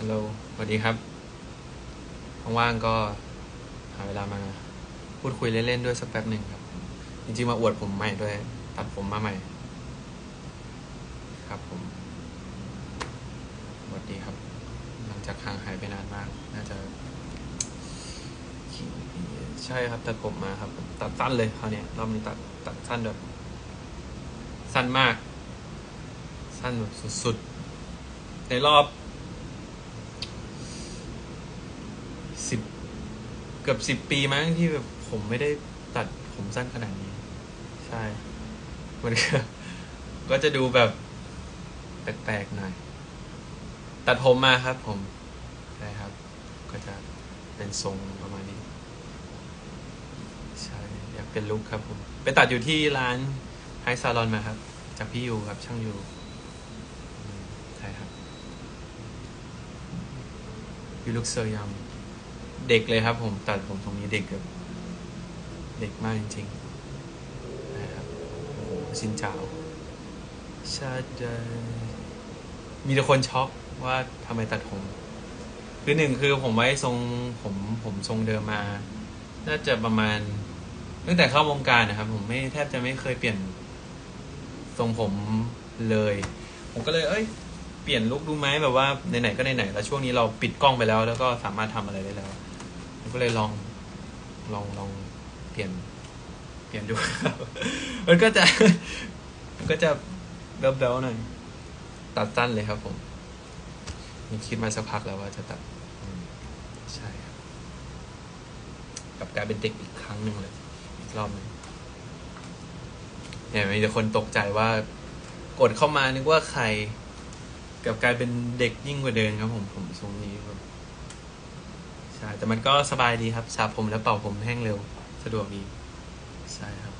ฮัลโหลสวัสดีครับ ว่างๆก็หาเวลามาพูดคุยเล่นๆด้วยสักแป๊บหนึ่งครับ จริงๆมาอวดผมใหม่ด้วย ตัดผมมาใหม่ ครับผม สวัสดีครับ หลังจากห่างหายไปนานมาก น่าจะ ใช่ครับตัดผมมาครับ ตัดสั้นเลยคราวเนี้ยรอบนี้ตัดตัดสั้นแบบสั้นมาก สั้นแบบสุดๆ ในรอบสิบ เกือบสิบปีมั้งที่แบบผมไม่ได้ตัดผมสั้นขนาดนี้ ใช่ มันก็ก็จะดูแบบ แปลกๆหน่อย ตัดผมมาครับผมใช่ครับ ก็จะเป็นทรงประมาณนี้ ใช่ อยากเป็นลุคครับผม ไปตัดอยู่ที่ร้านไฮซาลอนมาครับ จากพี่ยูครับช่างยูใช่ครับยูลุกเซอร์ยม เด็กเลยครับ ผมตัดผมตรงนี้เด็กแบบเด็กมากจริงๆนะครับโอ้โหสินเจ้าชาดามีแต่คนช็อกว่าทำไมตัดผม คือหนึ่งคือผมไว้ทรงผมผมทรงเดิมมา น่าจะประมาณตั้งแต่เข้าวงการนะครับ ผมไม่แทบจะไม่เคยเปลี่ยนทรงผมเลย ผมก็เลย เอ้ย เปลี่ยนลุคดูไหมแบบว่าไหนๆก็ไหนๆแล้วช่วงนี้เราปิดกล้องไปแล้ว แล้วก็สามารถทำอะไรได้แล้ว ผมก็เลยลองลองลองเปลี่ยน เปลี่ยนดู มันก็จะ มันก็จะเบลๆหน่อยตัดสั้นเลยครับผมมีคิดมาสักพักแล้วว่าจะตัดใช่ครับกับกลายเป็นเด็กอีกครั้งหนึ่งเลย อีกรอบนึงเนี่ยมีแต่คนตกใจว่ากดเข้ามานึกว่าใคร กับกลายเป็นเด็กยิ่งกว่าเดิมครับผมผมทรงนี้ครับ ใช่แต่มันก็สบายดีครับสระผมแล้วเป่าผมแห้งเร็ว สะดวกดี ใช่ครับ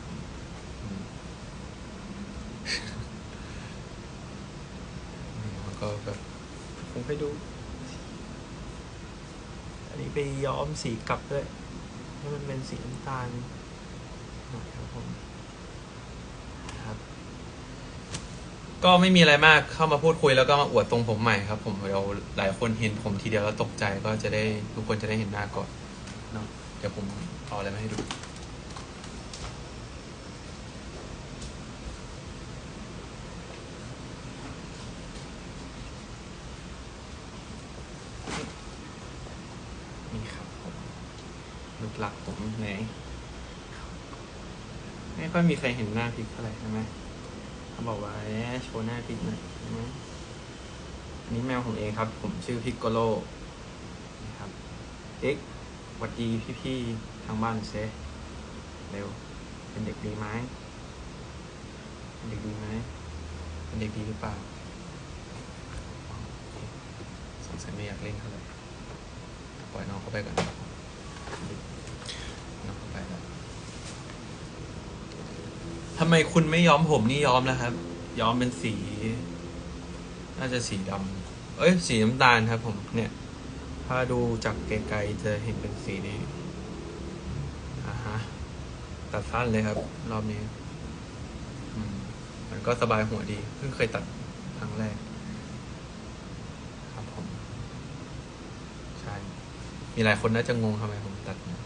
นี่แล้วก็แบบผมไปดู อันนี้ไปย้อมสีกลับด้วย ให้มันเป็นสีน้ำตาลหน่อยครับผม ครับ ก็ไม่มีอะไรมากเข้ามาพูดคุยแล้วก็มาอวดตรงผมใหม่ครับผมเดี๋ยวหลายคนเห็นผมทีเดียวแล้วตกใจก็จะได้ทุกคนจะได้เห็นหน้าก่อนเนาะเดี๋ยวผมเอาอะไรมาให้ดู นี่ครับผมลูกหลักผมไหนไม่ค่อยมีใครเห็นหน้าพิกเท่าไหร่ใช่ไหม บอกว่าแหมโชว์หน้าพิกหน่อยใช่ไหมอันนี้แมวผมเองครับ ผมชื่อพิกโกโลนะครับเอ็กหวัดดีพี่ๆทางบ้านเซเร็ว เป็นเด็กดีไหมเป็นเด็กดีไหมเป็นเด็กดีหรือเปล่าสงสัยไม่อยากเล่นเท่าไหร่ปล่อยน้องเข้าไปก่อนน้องเข้าไปแล้ว ทำไมคุณไม่ย้อมผมนี่ย้อมแล้วครับ ย้อมเป็นสี น่าจะสีดำเอ้ย สีน้ำตาลครับ ผมเนี่ย ถ้าดูจากไกลๆจะเห็นเป็นสีนี้อ่าฮะตัดสั้นเลยครับ รอบนี้มันก็สบายหัวดีเพิ่งเคยตัดครั้งแรก ครับผม ใช่ มีหลายคนน่าจะงงทำไมผมตัดนี่ย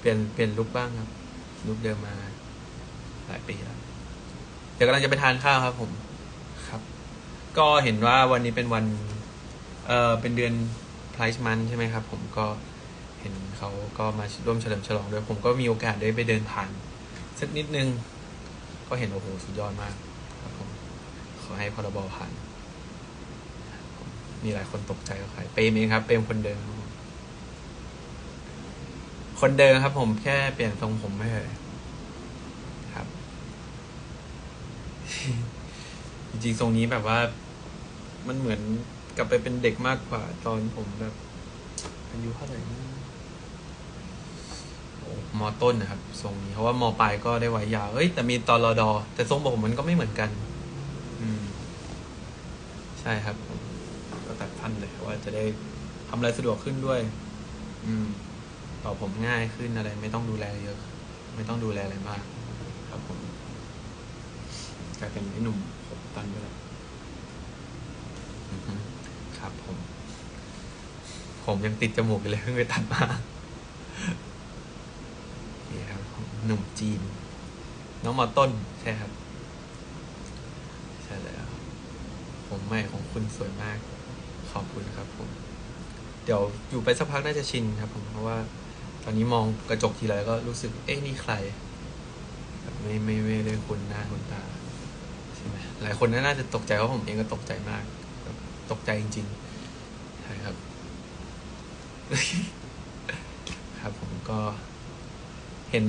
เปลี่ยนเปลี่ยนลุคบ้างครับลุคเดิมมา หลายปีแล้วเดี๋ยวกำลังจะไปทานข้าวครับ ผมครับ ก็เห็นว่าวันนี้เป็นวัน เออเป็นเดือนไพรส์มันใช่ไหมครับ ผมก็เห็นเขาก็มาร่วมเฉลิมฉลองด้วยผมก็มีโอกาสได้ไปเดินผ่านสักนิดนึง ก็เห็นโอ้โหสุดยอดมาก ครับผมขอให้พรบผ่านมีหลายคนตกใจว่าใครเปรมเองครับ เปรมคนเดิม คนเดิมครับผมแค่เปลี่ยนทรงผมไม่เลยครับ จริงๆทรงนี้แบบว่า มันเหมือนกลับไปเป็นเด็กมากกว่า ตอนผมแบบอายุเท่าไหร่นะโอ้มอต้นนะครับทรงนี้เพราะว่ามอปลายก็ได้ไว้ยาวเอ้ยแต่มีตอนรอดอ แต่ทรงผมมันก็ไม่เหมือนกัน อืม ใช่ครับ ก็ตัดพันเลยว่าจะได้ทำอะไรสะดวกขึ้นด้วย อืม ต่อผมง่ายขึ้นอะไร ไม่ต้องดูแลเยอะ ไม่ต้องดูแลอะไรมาก ครับผมกลายเป็นไอ้หนุ่มผมตันไปแล้วผม ผมยังติดจมูกอยู่เลยเพิ่งไปตัดมานี่ครับหนุ่มจีน น้องมอต้นใช่ครับใช่แล้วผมไม่ของคุณสวยมาก ขอบคุณครับผม เดี๋ยวอยู่ไปสักพักน่าจะชินครับผมเพราะว่า ตอนนี้มองกระจกทีไรก็รู้สึก เอ๊ะนี่ใครแบบไม่ไม่ไม่ได้คุ้นหน้าคุ้นตาใช่ไหมหลายคนน่าจะตกใจเพราะผมเองก็ตกใจมากตกใจจริงๆใช่ครับ ครับผมก็ เห็น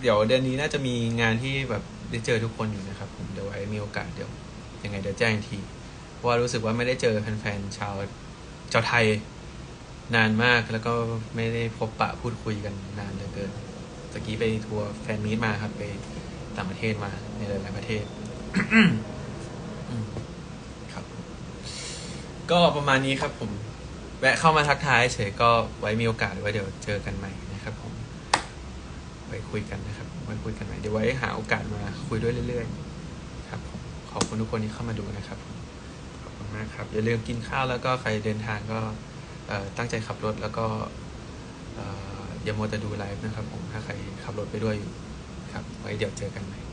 เดี๋ยวเดือนนี้น่าจะมีงานที่แบบได้เจอทุกคนอยู่นะครับ ผมเดี๋ยวไว้มีโอกาสเดี๋ยวยังไงเดี๋ยวแจ้งทีว่ารู้สึกว่าไม่ได้เจอแฟนๆชาวชาวไทย นานมากแล้วก็ไม่ได้พบปะพูดคุยกันนานเหลือเกินตะกี้ไปทัวร์แฟนมีตมาครับ ไปต่างประเทศมาในหลายๆประเทศ ครับ ก็ประมาณนี้ครับผม แวะเข้ามาทักทายเฉยก็ไว้มีโอกาสไว้เดี๋ยวเจอกันใหม่นะครับผม ไว้คุยกันนะครับไว้คุยกันใหม่เดี๋ยวไว้หาโอกาสมาคุยด้วยเรื่อยๆ ครับผมขอบคุณทุกคนที่เข้ามาดูนะครับ ขอบคุณมากครับ อย่าลืมกินข้าวแล้วก็ใครเดินทางก็ ตั้งใจขับรถแล้วก็เอ่ออย่ามัวแต่ดูไลฟ์นะครับผมถ้าใครขับรถไปด้วยอยู่ครับไว้เดี๋ยวเจอกันใหม่